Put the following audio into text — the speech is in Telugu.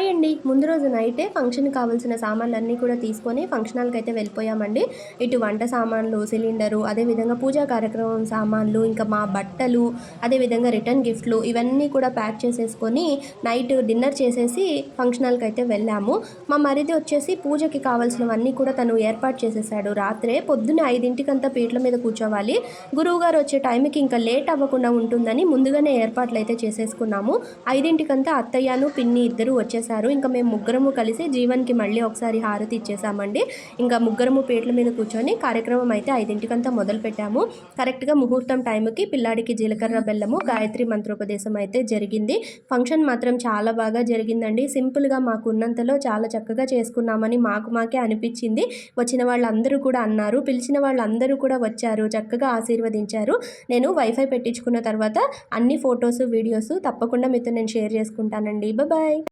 హాయ్ అండి ముందు రోజు నైటే ఫంక్షన్ కావాల్సిన సామాన్లన్నీ కూడా తీసుకొని ఫంక్షన్ హాల్కి అయితే వెళ్ళిపోయామండి. ఇటు వంట సామాన్లు సిలిండరు అదేవిధంగా పూజా కార్యక్రమం సామాన్లు ఇంకా మా బట్టలు అదేవిధంగా రిటర్న్ గిఫ్ట్లు ఇవన్నీ కూడా ప్యాక్ చేసేసుకొని నైట్ డిన్నర్ చేసేసి ఫంక్షన్ హాల్కి అయితే వెళ్ళాము. మా మరిది వచ్చేసి పూజకి కావాల్సినవన్నీ కూడా తను ఏర్పాటు చేసేసాడు. రాత్రే పొద్దున్నే ఐదింటికంతా పీటల మీద కూర్చోవాలి. గురువుగారు వచ్చే టైంకి ఇంకా లేట్ అవ్వకుండా ఉంటుందని ముందుగానే ఏర్పాట్లు అయితే చేసేసుకున్నాము. ఐదింటికంతా అత్తయ్యను పిన్ని ఇద్దరు వచ్చేసి చేశారు. ఇంకా మేము ముగ్గురము కలిసి జీవన్కి మళ్ళీ ఒకసారి హారతి ఇచ్చేసామండి ఇంకా ముగ్గురము పేట్ల మీద కూర్చొని కార్యక్రమం అయితే ఐదింటికంతా మొదలు పెట్టాము. కరెక్ట్గా ముహూర్తం టైంకి పిల్లాడికి జీలకర్ర బెల్లము గాయత్రి మంత్రోపదేశం అయితే జరిగింది. ఫంక్షన్ మాత్రం చాలా బాగా జరిగిందండి. సింపుల్గా మాకు ఉన్నంతలో చాలా చక్కగా చేసుకున్నామని మాకు మాకే అనిపించింది. వచ్చిన వాళ్ళందరూ కూడా అన్నారు. పిలిచిన వాళ్ళందరూ కూడా వచ్చారు. చక్కగా ఆశీర్వదించారు. నేను వైఫై పెట్టించుకున్న తర్వాత అన్ని ఫొటోస్ వీడియోస్ తప్పకుండా మీతో నేను షేర్ చేసుకుంటానండి. బాయ్